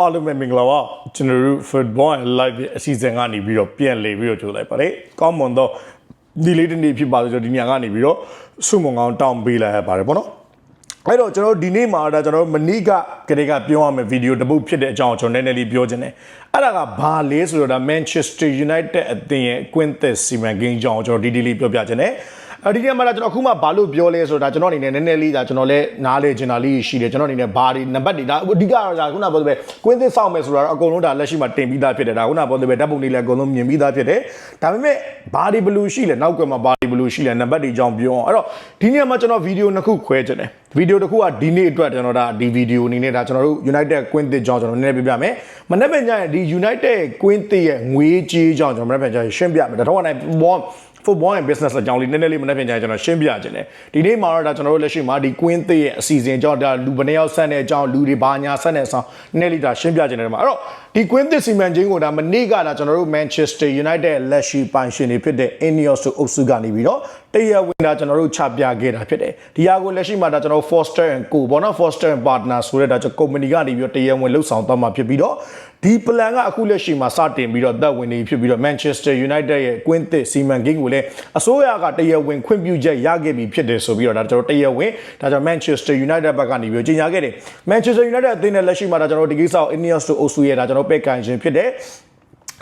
အားလုံးပဲမင်္ဂလာပါကျွန်တော်တို့ football and live ရဲ့အစီအစဉ်ကနေပြီးတော့ပြန်လည်ပြီးတော့ကြိုလိုက်ပါတယ်ကောင်းမွန်တော့ဒီလေးတစ်နေ့ဖြစ်ပါလို့ကျွန်တော်ဒီညကနေပြီးတော့စုမုံကောင်းတောင်းပေးလိုက်ရပါတယ်ပေါ့နော်အဲ့တော့ကျွန်တော်တို့ဒီနေ့မှာဒါကျွန်တော်တို့မနီးကကလေးကပြောရမယ့်ဗီဒီယိုတစ်ပုတ်ဖြစ်တဲ့အကြောင်းကိုကျွန်တော်နည်းနည်းလေးပြောချင်တယ်အဲ့ဒါကဘာလဲဆိုတော့ဒါ Manchester United အသင်းရဲ့ Quintet စီမံကိန်းအကြောင်းကိုကျွန်တော်ဒီဒီလေးပြောပြချင်တယ်အဲ့ ဒီနေ့မှာကျွန်တော်အခုမှဘာလို့ပြောလဲဆိုတော့ဒါကျွန်တော်အနေနဲ့နည်းနည်းလေးဒါကျွန်တော်လည်းနားလေချင်တာလေးရှိတယ်ကျွန်တော်အနေနဲ့ဘာတွေနံပါတ်တွေဒါအဓိကတော့ဒါခုနပြောတဲ့ကွင်းသစ်စောင့်မယ်ဆိုတော့အကုန်လုံးဒါလက်ရှိမှာတင်ပြီးသားဖြစ်တယ်ဒါခုနပြောတဲ့ဓာတ်ပုံတွေလည်းအကုန်လုံးမြင်ပြီးသားဖြစ်တယ်ဒါပေမဲ့ဘာတွေဘယ်လိုရှိလဲနောက်ကွယ်မှာဘာတွေဘယ်လိုရှိလဲနံပါတ်တွေအကြောင်းပြောအောင်အဲ့တော့ဒီနေ့မှာကျွန်တော်ဗီဒီယိုနှစ်ခုခွဲချင်တယ်ဗီဒီယိုတစ်ခုကဒီနေ့အတွက်ကျွန်တော်ဒါဒီဗီဒီယိုအနေနဲ့ဒါကျွန်တော်တို့ United ကွင်းသစ်ကြောင်းကျွန်တော်နည်းနည်းပြပြမယ်မနေ့ကညရင်ဒီ United ကွင်းသစ်ရဲ့ငွေကြေးကြောင်းကျွန်တော်မနေ့ကညရှင်းပြမယ်ဒါတော့ကနေဘော football and business အကြောင်းလေးနည်းနည်းလေးမနေ့ပြန်ကြကျွန်တော်ရှင်းပြခြင်းတယ်ဒီနေ့မှာတော့ဒါကျွန်တော်တို့လက်ရှိမှာဒီ Queen သစ်ရဲ့အစီအစဉ်ကြောင့်ဒါလူဘယ်နှယောက်ဆက်တဲ့အကြောင်းလူတွေဘာညာဆက်တဲ့အဆောင်နည်းနည်းလေးဒါရှင်းပြခြင်းတယ်မှာအဲ့တော့ဒီ Queen သစ်စီမံချင်းကိုဒါမနေ့ကဒါကျွန်တော်တို့ Manchester United လက်ရှိပိုင်ရှင်တွေဖြစ်တဲ့ Ineos အုပ်စုကနေပြီးတော့တရားဝင်ဒါကျွန်တော်တို့ချပြခဲ့တာဖြစ်တယ်ဒီဟာကိုလက်ရှိမှာဒါကျွန်တော် Foster and Co ဘောနော် Foster and Partner ဆိုတဲ့ဒါကျွန်တော် company ကနေပြီးတော့တရားဝင်လှုပ်ဆောင်သွားမှာဖြစ်ပြီးတော့ဒီ plan ကအခုလက်ရှိမှာစတင်ပြီးတော့သက်ဝင်နေဖြစ်ပြီးတော့ Manchester United ရဲ့ကွင်းသစ်စီမံကိန်းကိုလည်းအစိုးရကတရားဝင်ခွင့်ပြုချက်ရခဲ့ပြီဖြစ်တယ်ဆိုပြီးတော့ဒါကျွန်တော်တရားဝင်ဒါကြောင့် Manchester United ဘက်ကနေပြီးတော့ကြေညာခဲ့တယ် Manchester United အသင်းနဲ့လက်ရှိမှာဒါကျွန်တော်ဒီကိစ္စကို Ineos တို့အုပ်စုရဲ့ဒါကျွန်တော်ပက်ကန်ရှင်ဖြစ်တဲ့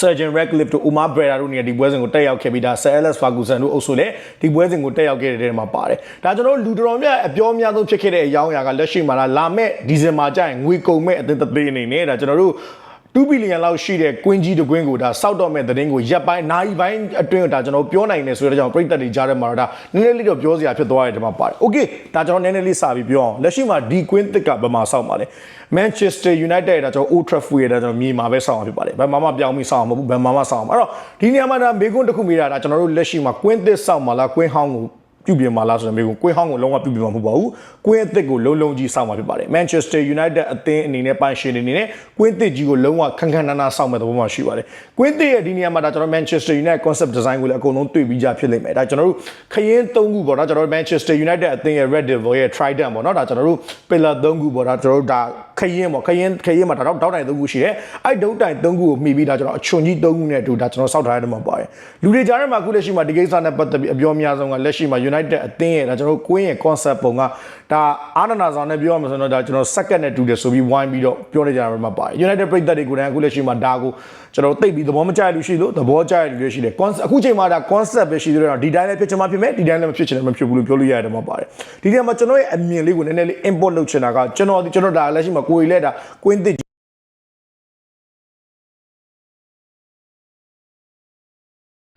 Surgeon Radcliffe တို့ Umar Brera တို့နေဒီပွဲစဉ်ကိုတက်ရောက်ခဲ့ပြီးဒါ Sir Alex Ferguson တို့အုပ်စုလည်းဒီပွဲစဉ်ကိုတက်ရောက်ခဲ့တဲ့နေရာမှာပါတယ်။ဒါကျွန်တော်လူတော်များအပြောများဆုံးဖြစ်ခဲ့တဲ့အကြောင်းအရာကလက်ရှိမှာလာမဲ့ဒီဇင်ဘာကျရင်ငွေကုန်မဲ့အသင်းတစ်သေးအနေနဲ့ဒါကျွန်တော်တို့ 2ဘီလီယံလောက်ရှိတဲ့ကွင်းကြီးတကွင်းကိုဒါစောက်တော့မဲ့သတင်းကိုရပ်ပိုင်းနိုင်ပိုင်းအတွင်းဒါကျွန်တော်ပြောနိုင်တယ်ဆိုတဲ့ကြောင့်ပြည်သက်တွေကြားထဲမှာတော့ဒါနည်းနည်းလေးတော့ပြောစရာဖြစ်သွားတယ်ဒီမှာပါတယ်။ Okay ဒါကျွန်တော်နည်းနည်းလေးစာပြီးပြောအောင်လက်ရှိမှာဒီကွင်းတစ်ကဘယ်မှာစောက်ပါလဲ Manchester United ဒါကျွန်တော် Old Trafford ရဲ့ဒါကျွန်တော်မြေမှာပဲစောက်အောင်ဖြစ်ပါတယ်။ဘယ်မှာမှပြောင်းပြီးစောက်အောင်မဟုတ်ဘူးဘယ်မှာမှစောက်အောင်အဲ့တော့ဒီနေရာမှာဒါမေကွန်းတစ်ခုမိတာဒါကျွန်တော်တို့လက်ရှိမှာကွင်းတစ်စောက်မှာလားကွင်းဟောင်းကို ပြုပြင်มาလားဆိုတော့မျိုးကိုကွင်းဟောင်းကိုလုံးဝပြုပြင်မှာမဟုတ်ပါဘူးကွင်းအသစ်ကိုလုံးလုံးကြီးစောင့်မှာဖြစ်ပါတယ် Manchester United အသင်းအနေနဲ့ပိုင်ရှင်အနေနဲ့ကွင်းအသစ်ကြီးကိုလုံးဝခန်းခန်းနားနားစောင့်မဲ့သဘောမှရှိပါတယ်ကွင်းအသစ်ရဲ့ဒီနေရာမှာဒါကျွန်တော် Manchester United concept design ကိုလည်းအကုန်လုံးတွေ့ပြီးကြဖြစ်လိမ့်မယ်ဒါကျွန်တော်တို့ခရင်၃ခုပေါ့နော်ကျွန်တော်တို့ Manchester United အသင်းရဲ့ Red Devil ရဲ့ Trident ပေါ့နော်ဒါကျွန်တော်တို့ pillar ၃ခုပေါ့ဒါကျွန်တော်တို့ဒါခရင်ပေါ့ခရင်ခရင်မှာဒါတော့တောက်တိုင်၃ခုရှိတယ်အဲ့ဒုတ်တိုင်၃ခုကိုမှီပြီးဒါကျွန်တော်အချွန်ကြီး၃ခုနဲ့အတူဒါကျွန်တော်စောက်ထားရတဲ့မှာပါတယ်လူတွေကြားထဲမှာအခုလက်ရှိမှာဒီကိစ္စနဲ့ပတ်သက်ပြီးအပြောများဆုံးကလက်ရှိမှာ United အသင်းရဲ့ဒါကျွန်တော်တို့ကွင်းရဲ့ concept ပုံကဒါအာနနာဆောင်နဲ့ပြောရမှာဆိုတော့ဒါကျွန်တော် second နဲ့တူတယ်ဆိုပြီးဝိုင်းပြီးတော့ပြောနေကြတာမှာပါတယ် United ပြည်သက်တွေကိုလည်းအခုလက်ရှိမှာဒါကိုကျွန်တော်သိပြီးသဘောမကျလူရှိလို့သဘောကျလူတွေရှိတယ် concept အခုချိန်မှာဒါ concept ပဲရှိသေးတယ်တော့ဒီတိုင်းလည်းဖြစ်ချင်မှဖြစ်မယ်ဒီတိုင်းလည်းမဖြစ်ချင်လည်းမဖြစ်ဘူးလို့ပြောလို့ရတယ်မှာပါတယ်ဒီထဲမှာကျွန်တော်ရဲ့အမြင်လေးကိုနည်းနည်းလေး import လုပ်ချင်တာကကျွန်တော်ဒီကျွန်တော်ဒါလက်ရှိမှာကိုယ်ကြီးလက်ဒါကွင်းသစ်ကြ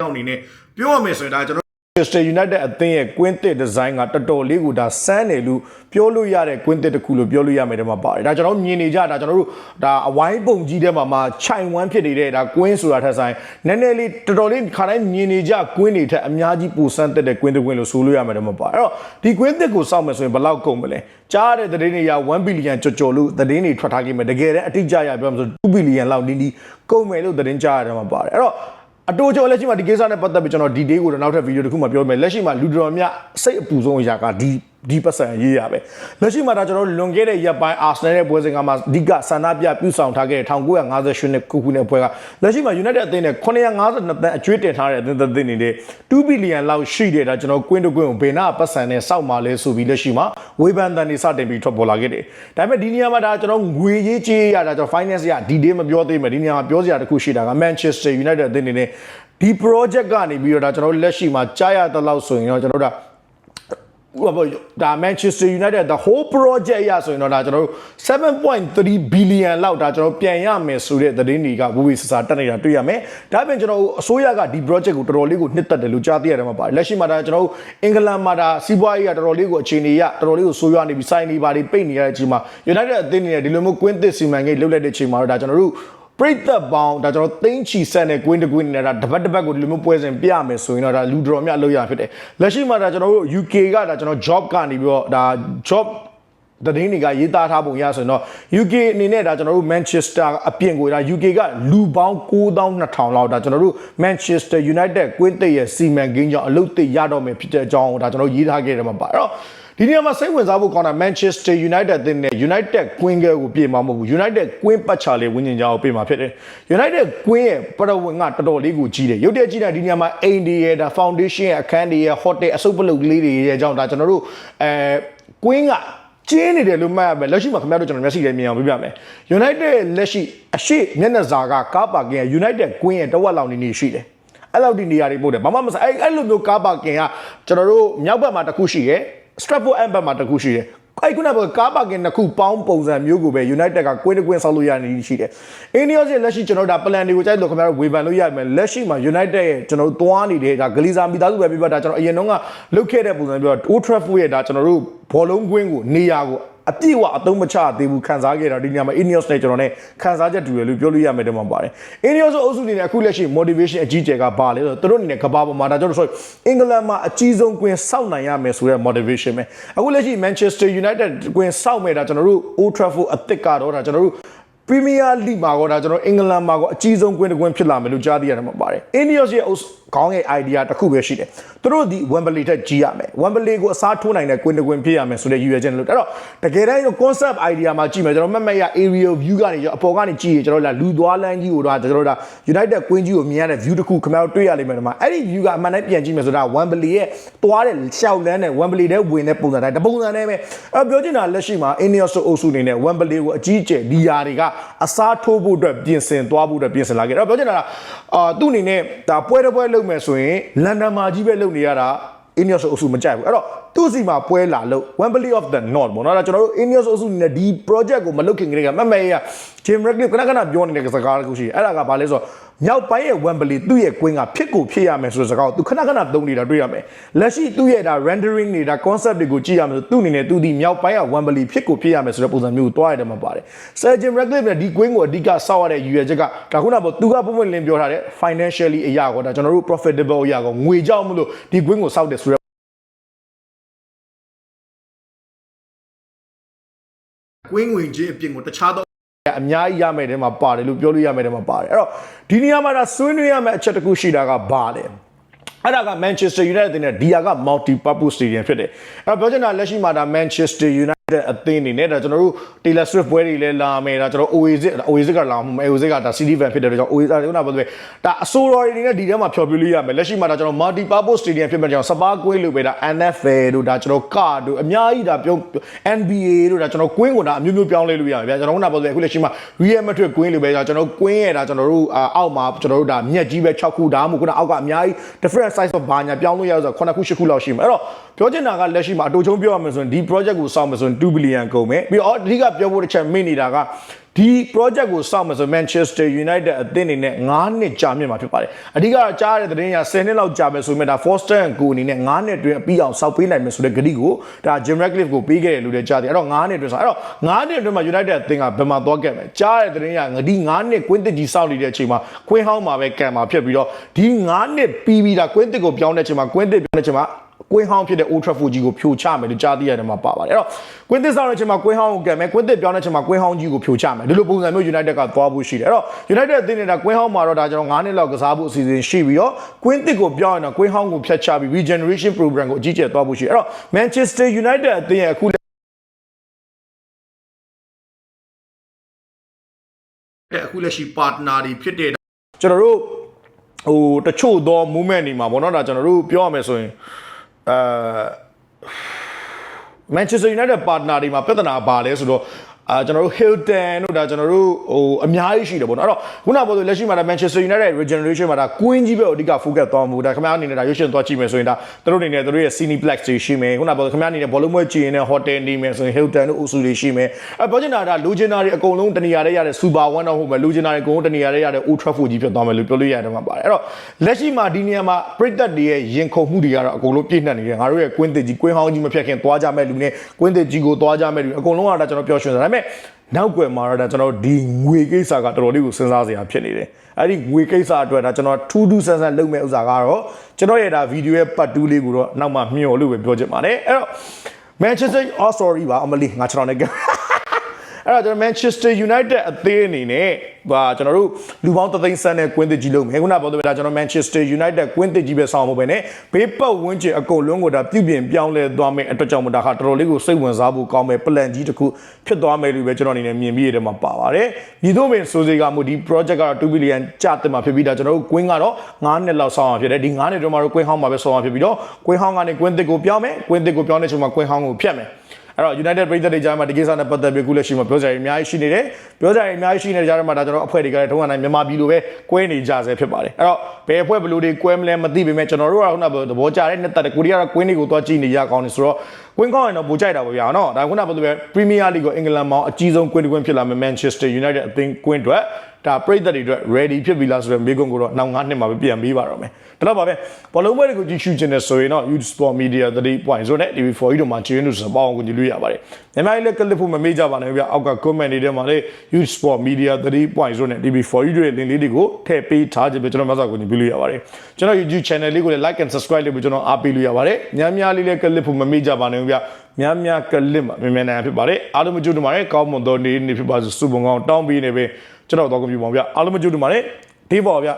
ောင့်အနေနဲ့ပြောရမယ်ဆိုရင်ဒါကျွန်တော် Manchester United အသင်းရဲ့ကွင်းသစ်ဒီဇိုင်းကတော်တော်လေးကိုဒါစမ်းတယ်လို့ပြောလို့ရတဲ့ကွင်းသစ်တစ်ခုလို့ပြောလို့ရမယ်တဲ့မှာပါတယ်ဒါကျွန်တော်မြင်နေကြဒါကျွန်တော်တို့ဒါအဝိုင်းပုံကြီးထဲမှာမှခြိုင်ဝမ်းဖြစ်နေတဲ့ဒါကွင်းဆိုတာထက်ဆိုင်နည်းနည်းလေးတော်တော်လေးခါတိုင်းမြင်နေကြကွင်းတွေထက်အများကြီးပိုစမ်းတက်တဲ့ကွင်းတစ်ကွင်းလို့ဆိုလို့ရမယ်တဲ့မှာပါအဲ့တော့ဒီကွင်းသစ်ကိုစောင့်မယ်ဆိုရင်ဘယ်လောက်ကုန်မလဲကြားတဲ့သတင်းတွေရ1ဘီလီယံကျော်ကျော်လို့သတင်းတွေထွက်ထားခဲ့မယ်တကယ်တမ်းအတိအကျရပြောမှဆို2ဘီလီယံလောက်နီးနီးကုန်မယ်လို့သတင်းကြားရတယ်မှာပါတယ်အဲ့တော့ အတူကျော်လက်ရှိမှာဒီကိစ္စနဲ့ပတ်သက်ပြီးကျွန်တော်ဒီ day ကိုတော့နောက်ထပ်ဗီဒီယိုတစ်ခုမှပြောမယ်လက်ရှိမှာလူတော်များစိတ်အပူဆုံးအရာကဒီ ဒီပတ်စံရေးရပဲလက်ရှိမှာဒါကျွန်တော်လွန်ခဲ့တဲ့ရက်ပိုင်း Arsenal ရဲ့ပွဲစဉ်ကမှအဓိကဆန္ဒပြပြုဆောင်ထားခဲ့တဲ့1958ခုခုနဲ့ပွဲကလက်ရှိမှာ United အသင်းနဲ့952တန်းအကျွေးတင်ထားတဲ့အသင်းသက်နေတဲ့2ဘီလီယံလောက်ရှိတဲ့ဒါကျွန်တော်ကွင်းတကွင်းကိုဘယ်နာပတ်စံနဲ့စောက်มาလဲဆိုပြီးလက်ရှိမှာဝေဖန်တန်နေစတင်ပြီးထွက်ပေါ်လာခဲ့တယ်ဒါပေမဲ့ဒီနေရာမှာဒါကျွန်တော်ငွေရေးကြေးရတာကျွန်တော် finance ရဒီ day မပြောသေးမယ်ဒီနေရာမှာပြောစရာတစ်ခုရှိတာက Manchester United အသင်းနေနဲ့ဒီ project ကနေပြီးတော့ဒါကျွန်တော်လက်ရှိမှာကြားရတဲ့လောက်ဆိုရင်တော့ကျွန်တော်တို့ဟိုဘော ဒါ Manchester United the whole project ရဆိုရင်တော့ဒါကျွန်တော်တို့7.3 billion လောက်ဒါကျွန်တော်ပြန်ရမယ်ဆိုတဲ့သတင်းတွေကဘူဝီဆစာတက်နေတာတွေ့ရမယ်။ဒါပြင်ကျွန်တော်အစိုးရကဒီ project ကိုတော်တော်လေးကိုနှစ်သက်တယ်လို့ကြားသိရတယ်မှာပါတယ်။လက်ရှိမှာဒါကျွန်တော်အင်္ဂလန်မှာဒါစီးပွားရေးကတော်တော်လေးကိုအခြေအနေရတော်တော်လေးကိုဆိုးရွားနေပြီးစိုင်းနေပါလိပိတ်နေရတဲ့အချိန်မှာ United အသင်းနေဒီလိုမျိုးကွင်းသစ်စီမံကိန်းလုပ်လိုက်တဲ့အချိန်မှာတော့ဒါကျွန်တော်တို့ ပရိသတ်ပေါင်းဒါကျွန်တော်သိန်းချီဆက်နဲ့ကွင်းတကွင်းနဲ့ဒါတပတ်တပတ်ကိုဒီလိုမျိုးပွဲစဉ်ပြမယ်ဆိုရင်တော့ဒါလူတော်များလောက်ရဖြစ်တယ်လက်ရှိမှာဒါကျွန်တော်တို့ UK ကဒါကျွန်တော် job ကနေပြီးတော့ဒါ job တဒင်းတွေကရေးသားထားပုံရဆိုရင်တော့ UK အနေနဲ့ဒါကျွန်တော်တို့ Manchester အပြင်ကိုဒါ UK ကလူပေါင်း9200လောက်ဒါကျွန်တော်တို့ Manchester United ကွင်းသစ်ရဲ့စီမံကိန်းကြောင့်အလုပ်သစ်ရတော့မယ်ဖြစ်တဲ့အကြောင်းဒါကျွန်တော်ရေးထားခဲ့တယ်မှာပါအဲ့တော့ ဒီနေရာမှာစိတ်ဝင်စားဖို့ကောင်းတာ Manchester United အသင်းနဲ့ United Queen ကိုပြေမှာမဟုတ်ဘူး United Queen ပတ်ချာလေးဝင်းကျင်ကြောင်းကိုပြေမှာဖြစ်တယ် United Queen ရဲ့ပရဝင်ကတော်တော်လေးကိုကြီးတယ်ရုပ်တရက်ကြီးတာဒီနေရာမှာအိမ်ဒီရဲ့ဒါ foundation ရဲ့အခန်းတွေရဲ့ hotel အစုပ်ပလုတ်ကလေးတွေရဲ့အကြောင်းဒါကျွန်တော်တို့အဲ Queen ကကျင်းနေတယ်လို့မှတ်ရမယ်လက်ရှိမှာခင်ဗျားတို့ကျွန်တော်မျက်စိနဲ့မြင်အောင်ပြပြမယ် United လက်ရှိအရှိမျက်နှာစာကကားပါကင် United Queen ရဲ့တဝက်လောက်နေနေရှိတယ်အဲ့လောက်ဒီနေရာတွေပို့တယ်ဘာမှမဆိုင်အဲ့အဲ့လိုမျိုးကားပါကင်ကကျွန်တော်တို့မြောက်ဘက်မှာတစ်ခုရှိတယ် Stratford End ဘက်မှာတစ်ခုရှိတယ်အဲ့ခုနကကားပါကင်တစ်ခုပေါင်းပုံစံမျိုးကိုပဲ United ကကွင်းတစ်ကွင်းဆောက်လို့ရနေရှိတယ်။ Ineos ရဲ့လက်ရှိကျွန်တော်တို့ဒါ plan တွေကိုကြိုက်လို့ခင်ဗျားတို့ဝေဖန်လို့ရမယ်လက်ရှိမှာ United ရဲ့ကျွန်တော်တို့သွားနေတဲ့ဒါဂလီဇာမိသားစုပဲပြပြတာကျွန်တော်အရင်တုန်းကလုတ်ခဲ့တဲ့ပုံစံပြော Old Trafford ရဲ့ဒါကျွန်တော်တို့ဘောလုံးကွင်းကိုနေရာကို အပြည့်အဝအသုံးမချသေးဘူးခံစားခဲ့တာဒီညမှာ Ineos နဲ့ကျွန်တော်နဲ့ခံစားချက်တူတယ်လို့ပြောလို့ရမယ်တဲ့မှာပါတယ် Ineos အုပ်စုအနေနဲ့အခုလက်ရှိ motivation အကြီးကျယ်ကဘာလဲဆိုတော့သူတို့အနေနဲ့ကဘာပေါ်မှာဒါကြောင့်ဆိုအင်္ဂလန်မှာအကြီးဆုံးကွင်းစောက်နိုင်ရမယ်ဆိုတဲ့ motivation ပဲအခုလက်ရှိ Manchester United ကွင်းစောက်မယ်ဒါကျွန်တော်တို့ Old Trafford အသစ်ကတော့ဒါကျွန်တော်တို့ ပရီးမီးယားလိမှာကောဒါကျွန်တော်အင်္ဂလန်မှာကောအကြီးဆုံးကွင်းတစ်ကွင်းဖြစ်လာမယ်လို့ကြားသိရတယ်မှာပါတယ်။ Ineos ရဲ့ခေါင်းရဲ့ idea တစ်ခုပဲရှိတယ်။သူတို့ဒီ Wembley ထက်ကြီးရမယ်။ Wembley ကိုအစားထိုးနိုင်တဲ့ကွင်းတစ်ကွင်းဖြစ်ရမယ်ဆိုတဲ့ရည်ရွယ်ချက်လို့အဲ့တော့တကယ်တမ်း concept idea မှာကြည့်မယ်ကျွန်တော်မက်မက်ရ aerial view ကနေကျွန်တော်အပေါ်ကနေကြည့်ရင်ကျွန်တော်လာလူသွားလမ်းကြီးကိုတော့ကျွန်တော်တို့ United ကွင်းကြီးကိုမြင်ရတဲ့ view တစ်ခုခင်ဗျားတို့တွေ့ရလိမ့်မယ်ဒီမှာအဲ့ဒီ view ကအမှန်တမ်းပြန်ကြည့်မယ်ဆိုတာ Wembley ရဲ့သွားတဲ့ရှောက်လန်းတဲ့ Wembley ထဲဝင်တဲ့ပုံစံတိုင်းတပုံစံနဲ့ပဲအဲ့ပြောချင်တာလက်ရှိမှာ Ineos အုပ်စုအနေနဲ့ Wembley ကိုအကြီးအကျယ်ဒီယာတွေကအစားထိုးဖို့အတွက်ပြင်ဆင်သွားဖို့အတွက်ပြင်ဆင်လာခဲ့တော့ပြောချင်တာကအာသူ့အနေနဲ့ဒါပွဲတစ်ပွဲလုပ်မယ်ဆိုရင်လန်ဒန်မှာကြီးပဲလုပ်နေရတာ Ineos အုပ်စုမကြိုက်ဘူးအဲ့တော့သူ့စီမှာပွဲလာလို့ Wembley of the North ပေါ့နော်ဒါကျွန်တော်တို့ Ineos အုပ်စုအနေနဲ့ဒီ project ကိုမလုပ်ခင်ကလေးကမတ်မဲရ Jim Ratcliffe ခဏခဏပြောနေတဲ့စကားတစ်ခုရှိတယ်အဲ့ဒါကဘာလဲဆိုတော့ မြောက်ပိုင်းရဲ့ Wembley သူ့ရဲ့ကွင်းကဖြစ်ကိုဖြစ်ရမယ်ဆိုတဲ့စကားကိုသူခဏခဏသုံးနေတာတွေ့ရမယ်လက်ရှိသူ့ရဲ့ဒါ rendering နေတာ concept တွေကိုကြည့်ရမယ်ဆိုသူ့အနေနဲ့သူဒီမြောက်ပိုင်းက Wembley ဖြစ်ကိုဖြစ်ရမယ်ဆိုတဲ့ပုံစံမျိုးကိုတွားရတယ်မှာပါတယ် Sir Jim Ratcliffe နဲ့ဒီကွင်းကိုအဓိကစောက်ရတဲ့ရည်ရွယ်ချက်ကဒါခုနကပေါ့သူကပုံမှန်လင်းပြောထားတဲ့ financially အရာကောဒါကျွန်တော်တို့ profitable အရာကောငွေကြောက်မလို့ဒီကွင်းကိုစောက်တယ်ဆိုတဲ့ကွင်းငွေချင်းအပြင်ကိုတခြားသော အများကြီးရမယ်တဲ့မှာပါတယ်လို့ပြောလို့ရမယ်တဲ့မှာပါတယ်အဲ့တော့ဒီနေရာမှာဒါဆွေးနွေးရမယ့်အချက်တစ်ခုရှိတာကဘာလဲအဲ့ဒါက Manchester United နဲ့ဒီယာက multi purpose stadium ဖြစ်တယ်အဲ့တော့ပြောချင်တာလက်ရှိမှာဒါ Manchester United အသင်းအနေနဲ့ဒါကျွန်တော်တို့ Taylor Swift ပွဲတွေလည်းလာမယ်ဒါကျွန်တော် Oasis Oasis ကလာမှာ Oasis ကဒါ CD van ဖြစ်တဲ့အတွက်ကြောင့် Oasis ကခုနကပြောသလိုဒါအဆိုတော်တွေအနေနဲ့ဒီထဲမှာဖြောပြလို့ရမယ်လက်ရှိမှာဒါကျွန်တော် multi purpose stadium ဖြစ်မဲ့ကြောင့်စပါးကွင်းလို့ပဲဒါ NFL တို့ဒါကျွန်တော် car တို့အများကြီးဒါပြုံး NBA တို့ဒါကျွန်တော်ကွင်းကိုဒါအမျိုးမျိုးပြောင်းလဲလို့ရမယ်ဗျာကျွန်တော်ခုနကပြောသလိုအခုလက်ရှိမှာ Real Madrid ကွင်းလို့ပဲဒါကျွန်တော်ကွင်းရဲ့ဒါကျွန်တော်တို့အောက်မှာကျွန်တော်တို့ဒါမြက်ကြီးပဲ6ခုဒါမှမဟုတ်ခုနအောက်ကအများကြီး different size of ဘာညာပြောင်းလို့ရဆိုတော့9ခု10ခုလောက်ရှိမှာအဲ့တော့ပြောချင်တာကလက်ရှိမှာအတူချုံပြောရမယ်ဆိုရင်ဒီ project ကိုစောင့်မယ်ဆိုရင်2 billion ကုန်မယ်ပြီးတော့အဓိကပြောဖို့တစ်ချက်မိနေတာကဒီ project ကိုစောင့်မယ်ဆို Manchester United အသင်းအနေနဲ့9နှစ်ကြာမြင့်မှာဖြစ်ပါတယ်အဓိကကြားရတဲ့သတင်းရ10နှစ်လောက်ကြာမယ်ဆိုရင်ဒါ Foster and Co အနေနဲ့9နှစ်အတွင်းအပြီးအောင်စောက်ပေးနိုင်မယ်ဆိုတဲ့ဂတိကိုဒါ Jim Ratcliffe ကိုပေးခဲ့တယ်လို့လည်းကြားတယ်အဲ့တော့9နှစ်အတွင်းဆိုအဲ့တော့9နှစ်အတွင်းမှာ United အသင်းကဘယ်မှာသွားခဲ့မလဲကြားရတဲ့သတင်းရငဒီ9နှစ်ကွင်းတစ်ကြီးစောက်နေတဲ့အချိန်မှာကွင်းဟောင်းမှာပဲကံမှာဖြစ်ပြီးတော့ဒီ9နှစ်ပြီးပြီးတာကွင်းတစ်ကိုပြောင်းတဲ့အချိန်မှာကွင်းတစ်ပြောင်းတဲ့အချိန်မှာ ကွင်းဟောင်းဖြစ်တဲ့ Old Trafford ကြီးကိုဖြိုချမယ်လို့ကြားသိရတယ်မှာပါပါတယ်အဲ့တော့ကွင်းသစ်ဆောင်တဲ့အချိန်မှာကွင်းဟောင်းကိုကံမယ်ကွင်းသစ်ပြောင်းတဲ့အချိန်မှာကွင်းဟောင်းကြီးကိုဖြိုချမယ်ဒီလိုပုံစံမျိုး United ကသွားဖို့ရှိတယ်အဲ့တော့ United အသင်းနေတာကွင်းဟောင်းမှာတော့ဒါကျွန်တော်9နှစ်လောက်ကစားဖို့အစီအစဉ်ရှိပြီးတော့ကွင်းသစ်ကိုပြောင်းရင်တော့ကွင်းဟောင်းကိုဖျက်ချပြီး regeneration program ကိုအကြီးကျယ်သွားဖို့ရှိတယ်အဲ့တော့ Manchester United အသင်းရဲ့အခုအခုလက်ရှိ partner တွေဖြစ်တဲ့ကျွန်တော်တို့ဟိုတချို့သော movement တွေမှာပေါ့နော်ဒါကျွန်တော်တို့ပြောရမယ်ဆိုရင် အဲ Manchester United partner တွေမှာပြဿနာပါလဲဆိုတော့ အာကျွန်တော်တို့ Hilton တို့ဒါကျွန်တော်တို့ဟိုအများကြီးရှိတယ်ပေါ့နော်အဲ့တော့ခုနကပြောလို့လက်ရှိမှာဒါ Manchester United regeneration မှာဒါ Queen ကြီးပဲအဓိက focus သွားမှုဒါခင်ဗျားအနေနဲ့ဒါရွှေရှင်သွားကြည့်မယ်ဆိုရင်ဒါသူတို့အနေနဲ့သူတို့ရဲ့ Cineplex တွေရှိမယ်ခုနကပြောခင်ဗျားအနေနဲ့ဘောလုံးပွဲကြည့်ရင်လည်း hotel နေမယ်ဆိုရင် Hilton တို့အုပ်စုတွေရှိမယ်အဲ့ပြောချင်တာဒါလူချင်တာတွေအကုန်လုံးတနေရာလေးရတဲ့ Super One တော့ဟုတ်မယ်လူချင်တာတွေအကုန်လုံးတနေရာလေးရတဲ့ Old Trafford ကြီးဖြစ်သွားမယ်လို့ပြောလို့ရတယ်မှာပါတယ်အဲ့တော့လက်ရှိမှာဒီနေရာမှာပရိသတ်တွေရဲ့ရင်ခုန်မှုတွေကတော့အကုန်လုံးပြည့်နှက်နေတယ်ငါတို့ရဲ့ Queen တစ်ကြီး Queen ဟောင်းကြီးမဖြတ်ခင်သွားကြမဲ့လူနဲ့ Queen တစ်ကြီးကိုသွားကြမဲ့လူအကုန်လုံးကဒါကျွန်တော်ပြောရှင်တယ်ဒါပေမဲ့နောက်ွယ်မှာတော့ဒါကျွန်တော်ဒီငွေကိစ္စကတော်တော်လေးကိုစဉ်းစားစရာဖြစ်နေတယ်အဲ့ဒီငွေကိစ္စအတွက်ဒါကျွန်တော်ထူးထူးဆန်းဆန်းလုပ်မဲ့ဥစ္စာကတော့ကျွန်တော်ရဲ့ဒါဗီဒီယိုရဲ့ပတ်တူးလေးကိုတော့နောက်မှမျှော်လို့ပဲပြောချင်ပါတယ်အဲ့တော့ Manchester oh sorry ပါအမလီငါခြေထောက်နဲ့က အဲ့တော့ကျွန်တော် Manchester United အသင်းအနေနဲ့ဟာကျွန်တော်တို့လူပေါင်းသသိန်းစန်းနဲ့ကွင်းသစ်ကြီးလုံးမယ်ခုနပြောတဲ့ဒါကျွန်တော် Manchester United ကွင်းသစ်ကြီးပဲဆောင်ဖို့ပဲနဲ့ဘေးပတ်ဝန်းကျင်အကုန်လုံးကိုဒါပြုပြင်ပြောင်းလဲသွားမယ်အတွက်ကြောင့်မို့ဒါခါတော်တော်လေးကိုစိတ်ဝင်စားဖို့ကောင်းမယ် plan ကြီးတစ်ခုဖြစ်သွားမယ်လို့ပဲကျွန်တော်အနေနဲ့မြင်ပြီးရတဲ့မှာပါပါတယ်ညီတို့ပင်ဆိုစေကမှုဒီ project ကတော့2 billion ကျတင်မှာဖြစ်ပြီးဒါကျွန်တော်တို့ကွင်းကတော့9နှစ်လောက်ဆောင်အောင်ဖြစ်တယ်ဒီ9နှစ်တော့မှာတော့ကွင်းဟောင်းမှာပဲဆောင်အောင်ဖြစ်ပြီးတော့ကွင်းဟောင်းကနေကွင်းသစ်ကိုပြောင်းမယ်ကွင်းသစ်ကိုပြောင်းတဲ့အချိန်မှာကွင်းဟောင်းကိုဖြတ်မယ် အဲ့တော့ United ပြည်သက်တွေကြားမှာဒီကိစ္စနဲ့ပတ်သက်ပြီးခုလက်ရှိမှာပြောကြရအများကြီးရှိနေတယ်ပြောကြရအများကြီးရှိနေတဲ့ကြားထဲမှာဒါကျွန်တော်အဖွဲ့တွေကလည်းထုံးစံတိုင်းမြန်မာပြည်လိုပဲကွဲနေကြဆဲဖြစ်ပါတယ်အဲ့တော့ဘယ်အဖွဲ့ဘယ်လိုတွေကွဲမလဲမသိပေမဲ့ကျွန်တော်တို့ကခုနကသဘောကျတဲ့နှစ်သက်တဲ့ကိုရီးယားကကွင်းတွေကိုသွားကြည့်နေရကောင်းနေဆိုတော့ကွင်းကောင်းရင်တော့ပိုကြိုက်တာပေါ့ဗျာနော်ဒါခုနကဘယ်လိုပဲ Premier League ကိုအင်္ဂလန်မှာအကြီးဆုံးကွင်းတစ်ကွင်းဖြစ်လာမယ် Manchester United အသင်းကွင်းအတွက်ဒါပြည်သက်တွေအတွက် ready ဖြစ်ပြီလားဆိုတော့မိကုန်းကိုတော့နောက်9နှစ်မှာပဲပြန်ပြီးပါတော့မယ်ဒါတော့ပါပဲဘောလုံးပွဲတွေကိုကြည့်ရှုခြင်းနဲ့ဆိုရင်တော့ Youth Sport Media 3.0နဲ့ TV4 တို့မှာချင်းတို့စပေါင်းကိုကြည့်လို့ရပါတယ်မြန်မာပြည်လည်းကလစ်ဖို့မမေ့ကြပါနဲ့ဗျအောက်က comment တွေထဲမှာလည်း Youth Sport Media 3.0နဲ့ TV4 တို့ရဲ့ link လေးတွေကိုထည့်ပေးထားခြင်းပဲကျွန်တော်မဆာကိုကြည့်လို့ရပါတယ်ကျွန်တော် YouTube channel လေးကိုလည်း like and subscribe လုပ်ပြီးကျွန်တော်အားပေးလို့ရပါတယ်များများလေးလည်းကလစ်ဖို့မမေ့ကြပါနဲ့ဗျများများကလစ်မှာမြန်မြန်နိုင်ဖြစ်ပါတယ်အားလုံးမကြိုးတမားနဲ့ကောင်းမွန်သောနေ့နေ့ဖြစ်ပါစေစုပုံကောင်းတောင်းပေးနေပဲ ကျွန်တော်တော့ကွန်ပျူတာပါဗျအားလုံးမကြိုးတမားနဲ့ဒီပေါ်ဗျ